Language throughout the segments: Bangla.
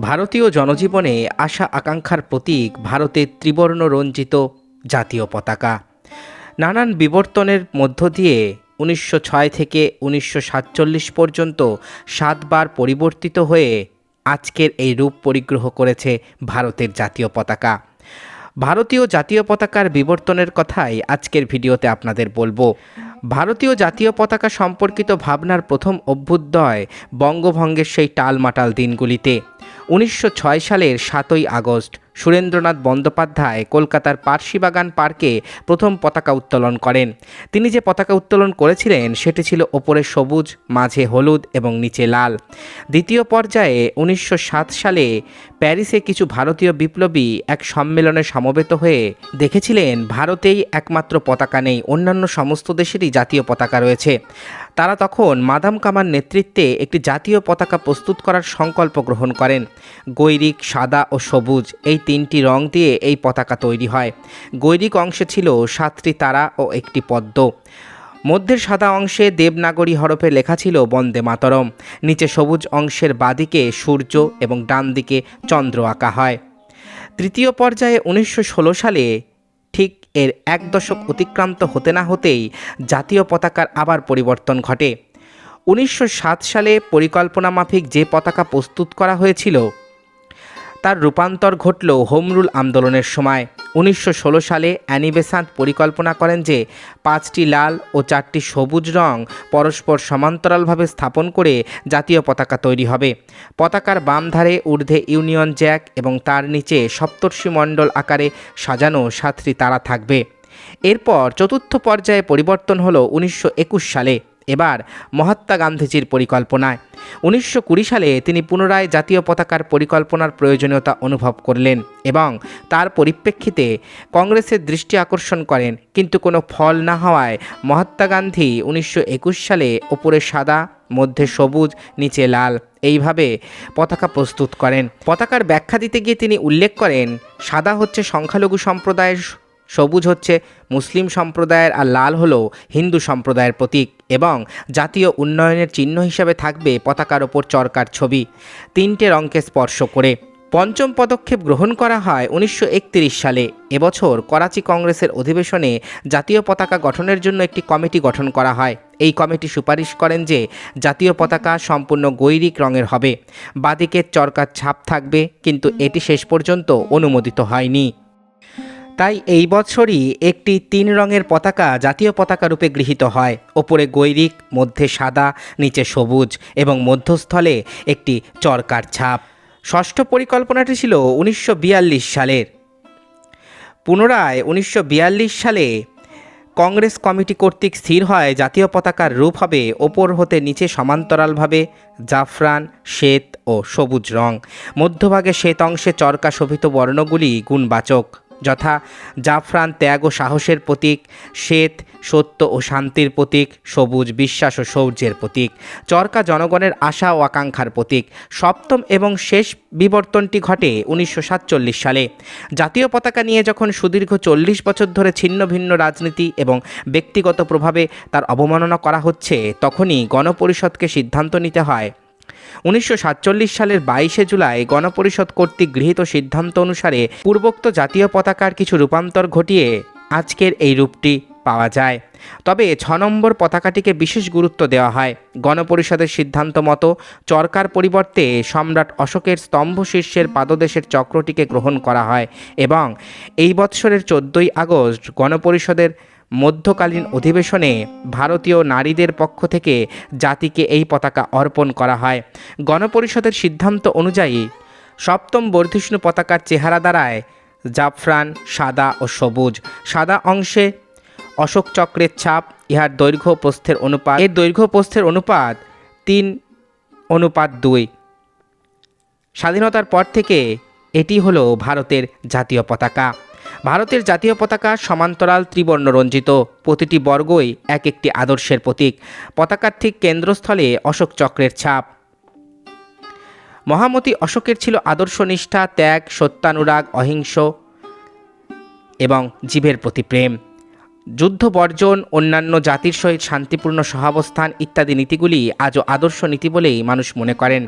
ভারতীয় জনজীবনে আশা আকাঙ্ক্ষার প্রতীক ভারতের ত্রিবর্ণ রঞ্জিত জাতীয় পতাকা। নানান বিবর্তনের মধ্য দিয়ে উনিশশো ছয় থেকে উনিশশো সাতচল্লিশ পর্যন্ত সাতবার পরিবর্তিত হয়ে আজকের এই রূপ পরিগ্রহ করেছে ভারতের জাতীয় পতাকা। ভারতীয় জাতীয় পতাকার বিবর্তনের কথাই আজকের ভিডিওতে আপনাদের বলব। ভারতীয় জাতীয় পতাকা সম্পর্কিত ভাবনার প্রথম অভ্যুদয় বঙ্গভঙ্গের সেই টালমাটাল দিনগুলিতে। উনিশশো ছয় সালের সাতই আগস্ট সুরেন্দ্রনাথ বন্দ্যোপাধ্যায় কলকাতার পার্সিবাগান পার্কে প্রথম পতাকা উত্তোলন করেন। তিনি যে পতাকা উত্তোলন করেছিলেন, সেটি ছিল ওপরে সবুজ, মাঝে হলুদ এবং নিচে লাল। দ্বিতীয় পর্যায়ে উনিশশো সাত সালে প্যারিসে কিছু ভারতীয় বিপ্লবী এক সম্মেলনে সমবেত হয়ে দেখেছিলেন, ভারতেই একমাত্র পতাকা নেই, অন্যান্য সমস্ত দেশেরই জাতীয় পতাকা রয়েছে। তারা তখন মাদাম কামার নেতৃত্বে একটি জাতীয় পতাকা প্রস্তুত করার সংকল্প গ্রহণ করেন। গৈরিক, সাদা ও সবুজ এই তিনটি রং দিয়ে এই পতাকা তৈরি হয়। গৈরিক অংশে ছিল সাতটি তারা ও একটি পদ্ম। মধ্যের সাদা অংশে দেবনাগরী হরফে লেখা ছিল বন্দে মাতরম। নিচে সবুজ অংশের বাদিকে সূর্য এবং ডান দিকে চন্দ্র আঁকা হয়। তৃতীয় পর্যায়ে উনিশশো ষোলো সালে ঠিক এর এক দশক অতিক্রান্ত হতে না হতেই জাতীয় পতাকার আবার পরিবর্তন ঘটে। উনিশশো সাত সালে পরিকল্পনা মাফিক যে পতাকা প্রস্তুত করা হয়েছিল তার রূপান্তর ঘটল হোমরুল আন্দোলনের সময়। উনিশশো ষোলো সালে অ্যানি বেসান্ত পরিকল্পনা করেন যে পাঁচটি লাল ও চারটি সবুজ রং পরস্পর সমান্তরালভাবে স্থাপন করে জাতীয় পতাকা তৈরি হবে। পতাকার বাম ধারে ঊর্ধ্বে ইউনিয়ন জ্যাক এবং তার নিচে সপ্তর্ষি মণ্ডল আকারে সাজানো সাতটি তারা থাকবে। এরপর চতুর্থ পর্যায়ে পরিবর্তন হলো উনিশশো একুশ সালে। এবার মহাত্মা গান্ধীজির পরিকল্পনায়। উনিশশো কুড়ি সালে তিনি পুনরায় জাতীয় পতাকার পরিকল্পনার প্রয়োজনীয়তা অনুভব করলেন এবং তার পরিপ্রেক্ষিতে কংগ্রেসের দৃষ্টি আকর্ষণ করেন। কিন্তু কোনো ফল না হওয়ায় মহাত্মা গান্ধী উনিশশো একুশ সালে ওপরে সাদা, মধ্যে সবুজ, নিচে লাল এইভাবে পতাকা প্রস্তুত করেন। পতাকার ব্যাখ্যা দিতে গিয়ে তিনি উল্লেখ করেন, সাদা হচ্ছে সংখ্যালঘু সম্প্রদায়ের, সবুজ হচ্ছে মুসলিম সম্প্রদায়ের আর লাল হলো হিন্দু সম্প্রদায়ের প্রতীক। এবং জাতীয় উন্নয়নের চিহ্ন হিসাবে থাকবে পতাকার ওপর চরকার ছবি। তিনটে রঙকে স্পর্শ করে। পঞ্চম পদক্ষেপ গ্রহণ করা হয় উনিশশো একত্রিশ সালে। এবছর করাচি কংগ্রেসের অধিবেশনে জাতীয় পতাকা গঠনের জন্য একটি কমিটি গঠন করা হয়। এই কমিটি সুপারিশ করেন যে জাতীয় পতাকা সম্পূর্ণ গৈরিক রঙের হবে। বাদিকের চরকার ছাপ থাকবে, কিন্তু এটি শেষ পর্যন্ত অনুমোদিত হয়নি। তাই এই বছরই একটি তিন রঙের পতাকা জাতীয় পতাকা রূপে গৃহীত হয়। ওপরে গৈরিক, মধ্যে সাদা, নিচে সবুজ এবং মধ্যস্থলে একটি চরকার ছাপ। ষষ্ঠ পরিকল্পনাটি ছিল উনিশশো বিয়াল্লিশ সালের। পুনরায় উনিশশো বিয়াল্লিশ সালে কংগ্রেস কমিটি কর্তৃক স্থির হয় জাতীয় পতাকার রূপ হবে ওপর হতে নিচে সমান্তরালভাবে জাফরান, শ্বেত ও সবুজ রং। মধ্যভাগে শ্বেত অংশে চরকা শোভিত বর্ণগুলি গুণবাচক। যথা জাফরান ত্যাগ ও সাহসের প্রতীক, শ্বেত সত্য ও শান্তির প্রতীক, সবুজ বিশ্বাস ও শৌর্যের প্রতীক, চরকা জনগণের আশা ও আকাঙ্ক্ষার প্রতীক। সপ্তম এবং শেষ বিবর্তনটি ঘটে উনিশশো সাতচল্লিশ সালে। জাতীয় পতাকা নিয়ে যখন সুদীর্ঘ চল্লিশ বছর ধরে ছিন্ন ভিন্ন রাজনীতি এবং ব্যক্তিগত প্রভাবে তার অবমাননা করা হচ্ছে, তখনই গণপরিষদকে সিদ্ধান্ত নিতে হয়। উনিশশো সাতচল্লিশ সালের বাইশে জুলাই গণপরিষদ কর্তৃক গৃহীত সিদ্ধান্ত অনুসারে পূর্বোক্ত জাতীয় পতাকার কিছু রূপান্তর ঘটিয়ে আজকের এই রূপটি পাওয়া যায়। তবে ছ নম্বর পতাকাটিকে বিশেষ গুরুত্ব দেওয়া হয়। গণপরিষদের সিদ্ধান্ত মতো চরকার পরিবর্তে সম্রাট অশোকের স্তম্ভ শীর্ষের পাদদেশের চক্রটিকে গ্রহণ করা হয় এবং এই বৎসরের চোদ্দোই আগস্ট গণপরিষদের মধ্যকালীন অধিবেশনে ভারতীয় নারীদের পক্ষ থেকে জাতিকে এই পতাকা অর্পণ করা হয়। গণপরিষদের সিদ্ধান্ত অনুযায়ী সপ্তম বর্ধিষ্ণু পতাকার চেহারা দ্বারায় জাফরান সাদা ও সবুজ। সাদা অংশে অশোক চক্রের ছাপ, ইহার দৈর্ঘ্য প্রস্থের অনুপাত। এর দৈর্ঘ্য প্রস্থের অনুপাত তিন, অনুপাত দুই। স্বাধীনতার পর থেকে এটি হলো ভারতের জাতীয় পতাকা। ভারতের জাতীয় পতাকা সমান্তরাল ত্রিবর্ণ রঞ্জিত প্রতিটি বর্গই এক একটি আদর্শের প্রতীক। পতাকার ঠিক কেন্দ্রস্থলে অশোক চক্রের ছাপ। মহামতি অশোকের ছিল আদর্শ নিষ্ঠা, ত্যাগ, সত্যানুরাগ, অহিংস এবং জীবের প্রতি প্রেম। যুদ্ধ বর্জন, অন্যান্য জাতির সহিত শান্তিপূর্ণ সহাবস্থান ইত্যাদি নীতিগুলি আজও আদর্শ নীতি বলেই মানুষ মনে করেন।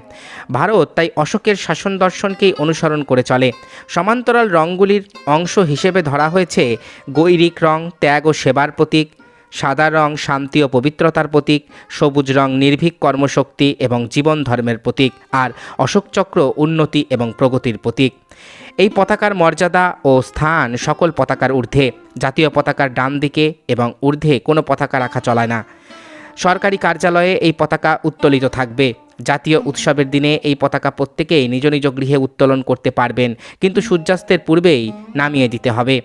ভারত তাই অশোকের শাসন দর্শনকেই অনুসরণ করে চলে। সমান্তরাল রঙগুলির অংশ হিসেবে ধরা হয়েছে গৈরিক রং, ত্যাগ ও সেবার প্রতীক, সাদা রং শান্তি ও পবিত্রতার প্রতীক, সবুজ রং নির্ভীক কর্মশক্তি এবং জীবন ধর্মের প্রতীক, আর অশোকচক্র উন্নতি এবং প্রগতির প্রতীক। এই পতাকার মর্যাদা ও স্থান সকল পতাকার ঊর্ধ্বে, জাতীয় পতাকার ডান দিকে এবং ঊর্ধ্বে কোনো পতাকা রাখা চলায় না। সরকারি কার্যালয়ে এই পতাকা উত্তোলিত থাকবে। জাতীয় উৎসবের দিনে এই পতাকা প্রত্যেকেই নিজ নিজ গৃহে উত্তোলন করতে পারবেন, কিন্তু সূর্যাস্তের পূর্বেই নামিয়ে দিতে হবে।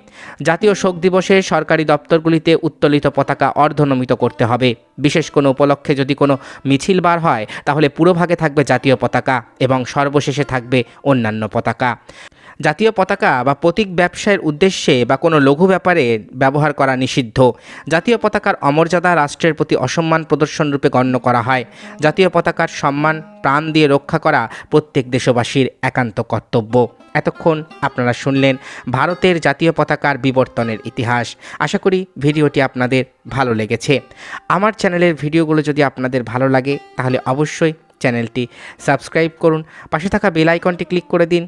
জাতীয় শোক দিবসে সরকারি দপ্তরগুলিতে উত্তোলিত পতাকা অর্ধনমিত করতে হবে। বিশেষ কোনো উপলক্ষে যদি কোনো মিছিল বার হয়, তাহলে পুরোভাগে থাকবে জাতীয় পতাকা এবং সর্বশেষে থাকবে অন্যান্য পতাকা। জাতীয় পতাকা বা প্রতীক ব্যবসায়ের উদ্দেশ্যে বা কোনো লঘু ব্যাপারে ব্যবহার করা নিষিদ্ধ। জাতীয় পতাকার অমর্যাদা রাষ্ট্রের প্রতি অসম্মান প্রদর্শন রূপে গণ্য করা হয়। জাতীয় পতাকার সম্মান, প্রাণ দিয়ে রক্ষা করা প্রত্যেক দেশবাসীর একান্ত কর্তব্য। এতক্ষণ আপনারা শুনলেন ভারতের জাতীয় পতাকার বিবর্তনের ইতিহাস। আশা করি ভিডিওটি আপনাদের ভালো লেগেছে। আমার চ্যানেলের ভিডিওগুলো যদি আপনাদের ভালো লাগে, তাহলে অবশ্যই চ্যানেলটি সাবস্ক্রাইব করুন। পাশে থাকা বেল আইকনটি ক্লিক করে দিন।